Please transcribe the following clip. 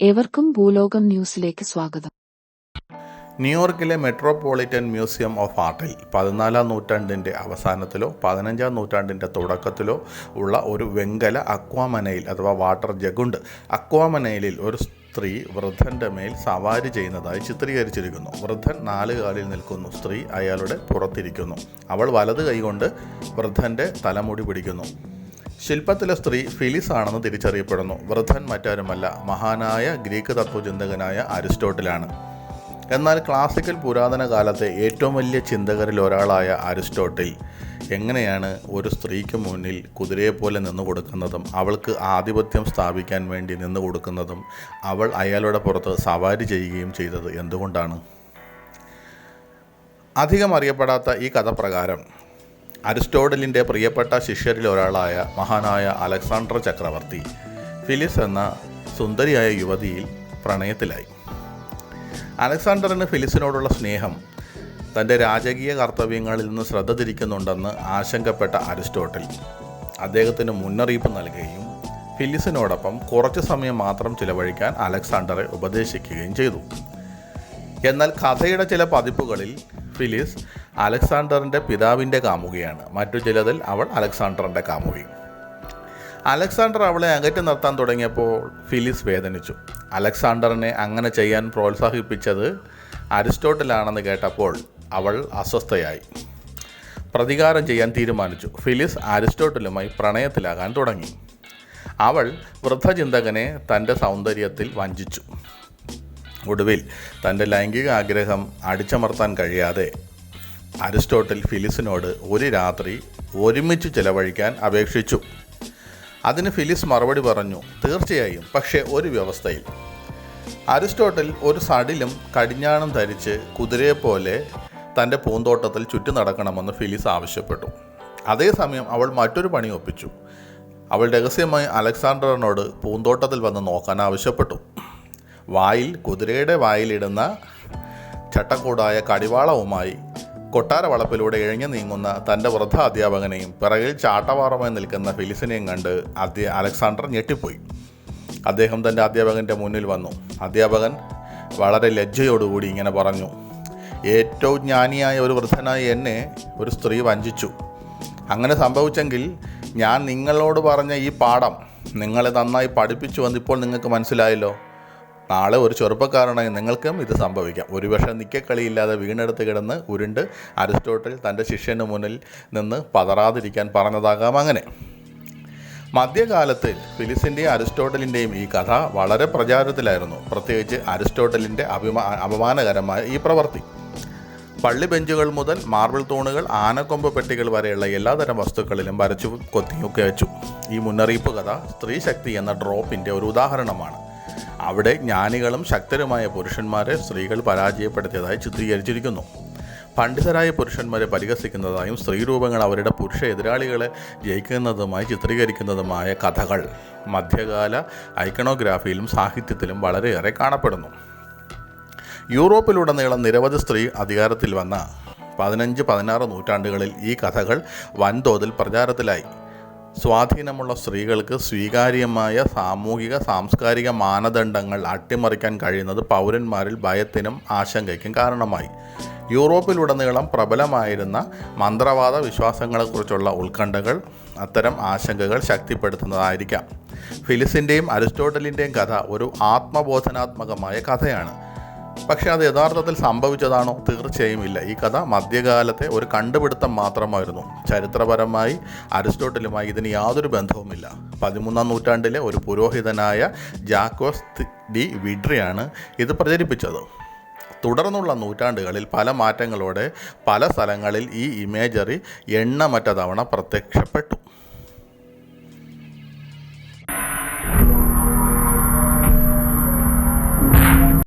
ഏവർക്കും ഭൂലോകം ന്യൂസിലേക്ക് സ്വാഗതം. ന്യൂയോർക്കിലെ മെട്രോപൊളിറ്റൻ മ്യൂസിയം ഓഫ് ആർട്ടിൽ പതിനാലാം നൂറ്റാണ്ടിന്റെ അവസാനത്തിലോ പതിനഞ്ചാം നൂറ്റാണ്ടിന്റെ തുടക്കത്തിലോ ഉള്ള ഒരു വെങ്കല അക്വാമനയിൽ അഥവാ വാട്ടർ ജഗുണ്ട് അക്വാമനയിലിൽ ഒരു സ്ത്രീ വൃദ്ധന്റെ മേൽ സവാരി ചെയ്യുന്നതായി ചിത്രീകരിച്ചിരിക്കുന്നു. വൃദ്ധൻ നാല് കാലിൽ നിൽക്കുന്നു. സ്ത്രീ അയാളുടെ പുറത്തിരിക്കുന്നു. അവൾ വലത് കൈകൊണ്ട് വൃദ്ധന്റെ തലമുടി പിടിക്കുന്നു. ശില്പത്തിലെ സ്ത്രീ ഫിലിസ് ആണെന്ന് തിരിച്ചറിയപ്പെടുന്നു. വൃദ്ധൻ മറ്റാരുമല്ല മഹാനായ ഗ്രീക്ക് തത്വചിന്തകനായ അരിസ്റ്റോട്ടിലാണ്. എന്നാൽ ക്ലാസിക്കൽ പുരാതന കാലത്തെ ഏറ്റവും വലിയ ചിന്തകരിൽ ഒരാളായ അരിസ്റ്റോട്ടിൽ എങ്ങനെയാണ് ഒരു സ്ത്രീക്ക് മുന്നിൽ കുതിരയെപ്പോലെ നിന്നു കൊടുക്കുന്നതും അവൾക്ക് ആധിപത്യം സ്ഥാപിക്കാൻ വേണ്ടി നിന്നു കൊടുക്കുന്നതും അവൾ അയാളുടെ പുറത്ത് സവാരി ചെയ്യുകയും ചെയ്തത് എന്തുകൊണ്ടാണ്? അധികം അറിയപ്പെടാത്ത ഈ കഥ പ്രകാരം അരിസ്റ്റോട്ടലിന്റെ പ്രിയപ്പെട്ട ശിഷ്യരിൽ ഒരാളായ മഹാനായ അലക്സാണ്ടർ ചക്രവർത്തി ഫിലിസ് എന്ന സുന്ദരിയായ യുവതിയിൽ പ്രണയത്തിലായി. അലക്സാണ്ടറിന് ഫിലിസിനോടുള്ള സ്നേഹം തന്റെ രാജകീയ കർത്തവ്യങ്ങളിൽ നിന്ന് ശ്രദ്ധ തിരിക്കുന്നുണ്ടെന്ന് ആശങ്കപ്പെട്ട അരിസ്റ്റോട്ടൽ അദ്ദേഹത്തിന് മുന്നറിയിപ്പ് നൽകുകയും ഫിലിസിനോടൊപ്പം കുറച്ച് സമയം മാത്രം ചിലവഴിക്കാൻ അലക്സാണ്ടറെ ഉപദേശിക്കുകയും ചെയ്തു. എന്നാൽ കഥയുടെ ചില പതിപ്പുകളിൽ ഫിലിസ് അലക്സാണ്ടറിന്റെ പിതാവിന്റെ കാമുകയാണ്. മറ്റു ചിലതിൽ അവൾ അലക്സാണ്ടറിന്റെ കാമുകയും അലക്സാണ്ടർ അവളെ അകറ്റി നിർത്താൻ തുടങ്ങിയപ്പോൾ ഫിലിസ് വേദനിച്ചു. അലക്സാണ്ടറിനെ അങ്ങനെ ചെയ്യാൻ പ്രോത്സാഹിപ്പിച്ചത് അരിസ്റ്റോട്ടിലാണെന്ന് കേട്ടപ്പോൾ അവൾ അസ്വസ്ഥയായി. പ്രതികാരം ചെയ്യാൻ തീരുമാനിച്ചു. ഫിലിസ് അരിസ്റ്റോട്ടിലുമായി പ്രണയത്തിലാകാൻ തുടങ്ങി. അവൾ വൃദ്ധചിന്തകനെ തന്റെ സൗന്ദര്യത്തിൽ വഞ്ചിച്ചു. ഒടുവിൽ തന്റെ ലൈംഗിക ആഗ്രഹം അടിച്ചമർത്താൻ കഴിയാതെ അരിസ്റ്റോട്ടിൽ ഫിലിസിനോട് ഒരു രാത്രി ഒരുമിച്ച് ചിലവഴിക്കാൻ അപേക്ഷിച്ചു. അതിന് ഫിലിസ് മറുപടി പറഞ്ഞു തീർച്ചയായും പക്ഷേ ഒരു വ്യവസ്ഥയിൽ. അരിസ്റ്റോട്ടിൽ ഒരു സടിലും കടിഞ്ഞാണം ധരിച്ച് കുതിരയെപ്പോലെ തന്റെ പൂന്തോട്ടത്തിൽ ചുറ്റി നടക്കണമെന്ന് ഫിലിസ് ആവശ്യപ്പെട്ടു. അതേസമയം അവൾ മറ്റൊരു പണി ഒപ്പിച്ചു. അവൾ രഹസ്യമായി അലക്സാണ്ടറിനോട് പൂന്തോട്ടത്തിൽ വന്ന് നോക്കാൻ ആവശ്യപ്പെട്ടു. വായിൽ കുതിരയുടെ വായിലിടുന്ന ചട്ടക്കൂടായ കടിവാളവുമായി കൊട്ടാര വളപ്പിലൂടെ ഇഴഞ്ഞു നീങ്ങുന്ന തന്റെ വൃദ്ധ അധ്യാപകനെയും പിറകിൽ ചാട്ടവാറമായി നിൽക്കുന്ന ഫിലിസിനെയും കണ്ട് അധ്യ അലക്സാണ്ടർ ഞെട്ടിപ്പോയി. അദ്ദേഹം തന്റെ അധ്യാപകന്റെ മുന്നിൽ വന്നു. അധ്യാപകൻ വളരെ ലജ്ജയോടുകൂടി ഇങ്ങനെ പറഞ്ഞു ഏറ്റവും ജ്ഞാനിയായ ഒരു വൃദ്ധനായ എന്നെ ഒരു സ്ത്രീ വഞ്ചിച്ചു. അങ്ങനെ സംഭവിച്ചെങ്കിൽ ഞാൻ നിങ്ങളോട് പറഞ്ഞ ഈ പാഠം നിങ്ങളെ നന്നായി പഠിപ്പിച്ചു വന്നിപ്പോൾ നിങ്ങൾക്ക് മനസ്സിലായല്ലോ. നാളെ ഒരു ചെറുപ്പക്കാരനായി നിങ്ങൾക്കും ഇത് സംഭവിക്കാം. ഒരുപക്ഷെ നിക്കക്കളിയില്ലാതെ വീണെടുത്ത് കിടന്ന് ഉരുണ്ട് അരിസ്റ്റോട്ടിൽ തന്റെ ശിഷ്യന് മുന്നിൽ നിന്ന് പതറാതിരിക്കാൻ പറഞ്ഞതാകാം അങ്ങനെ. മധ്യകാലത്ത് ഫിലിസിന്റെയും അരിസ്റ്റോട്ടലിന്റെയും ഈ കഥ വളരെ പ്രചാരത്തിലായിരുന്നു. പ്രത്യേകിച്ച് അരിസ്റ്റോട്ടലിന്റെ അഭിമാ അപമാനകരമായ ഈ പ്രവൃത്തി പള്ളി ബെഞ്ചുകൾ മുതൽ മാർബിൾ തൂണുകൾ ആനക്കൊമ്പ് പെട്ടികൾ വരെയുള്ള എല്ലാതരം വസ്തുക്കളിലും വരച്ചു കൊത്തിയൊക്കെ വെച്ചു. ഈ മുന്നറിയിപ്പ് കഥ സ്ത്രീശക്തി എന്ന ഡ്രോപ്പിന്റെ ഒരു ഉദാഹരണമാണ്. അവിടെ ജ്ഞാനികളും ശക്തരുമായ പുരുഷന്മാരെ സ്ത്രീകൾ പരാജയപ്പെടുത്തിയതായി ചിത്രീകരിച്ചിരിക്കുന്നു. പണ്ഡിതരായ പുരുഷന്മാരെ പരിഹസിക്കുന്നതായും സ്ത്രീരൂപങ്ങൾ അവരുടെ പുരുഷ എതിരാളികളെ ജയിക്കുന്നതുമായി ചിത്രീകരിക്കുന്നതുമായ കഥകൾ മധ്യകാല ഐക്കണോഗ്രാഫിയിലും സാഹിത്യത്തിലും വളരെയേറെ കാണപ്പെടുന്നു. യൂറോപ്പിലുടനീളം നിരവധി സ്ത്രീ അധികാരത്തിൽ വന്ന പതിനഞ്ച് പതിനാറ് നൂറ്റാണ്ടുകളിൽ ഈ കഥകൾ വൻതോതിൽ പ്രചാരത്തിലായി. സ്വാധീനമുള്ള സ്ത്രീകൾക്ക് സ്വീകാര്യമായ സാമൂഹിക സാംസ്കാരിക മാനദണ്ഡങ്ങൾ അട്ടിമറിക്കാൻ കഴിയുന്നത് പൗരന്മാരിൽ ഭയത്തിനും ആശങ്കയ്ക്കും കാരണമായി. യൂറോപ്പിലുടനീളം പ്രബലമായിരുന്ന മന്ത്രവാദ വിശ്വാസങ്ങളെക്കുറിച്ചുള്ള ഉത്കണ്ഠകൾ അത്തരം ആശങ്കകൾ ശക്തിപ്പെടുത്തുന്നതായിരിക്കാം. ഫിലിസിന്റെയും അരിസ്റ്റോട്ടലിന്റെയും കഥ ഒരു ആത്മബോധനാത്മകമായ കഥയാണ്. പക്ഷേ അത് യഥാർത്ഥത്തിൽ സംഭവിച്ചതാണോ? തീർച്ചയായും ഇല്ല. ഈ കഥ മധ്യകാലത്തെ ഒരു കണ്ടുപിടുത്തം മാത്രമായിരുന്നു. ചരിത്രപരമായി അരിസ്റ്റോട്ടലുമായി ഇതിന് യാതൊരു ബന്ധവുമില്ല. പതിമൂന്നാം നൂറ്റാണ്ടിലെ ഒരു പുരോഹിതനായ ജാക്കോസ് ഡി വിഡ്രിയാണ് ഇത് പ്രചരിപ്പിച്ചത്. തുടർന്നുള്ള നൂറ്റാണ്ടുകളിൽ പല മാറ്റങ്ങളോടെ പല സ്ഥലങ്ങളിൽ ഈ ഇമേജറി എണ്ണമറ്റ തവണ പ്രത്യക്ഷപ്പെട്ടു.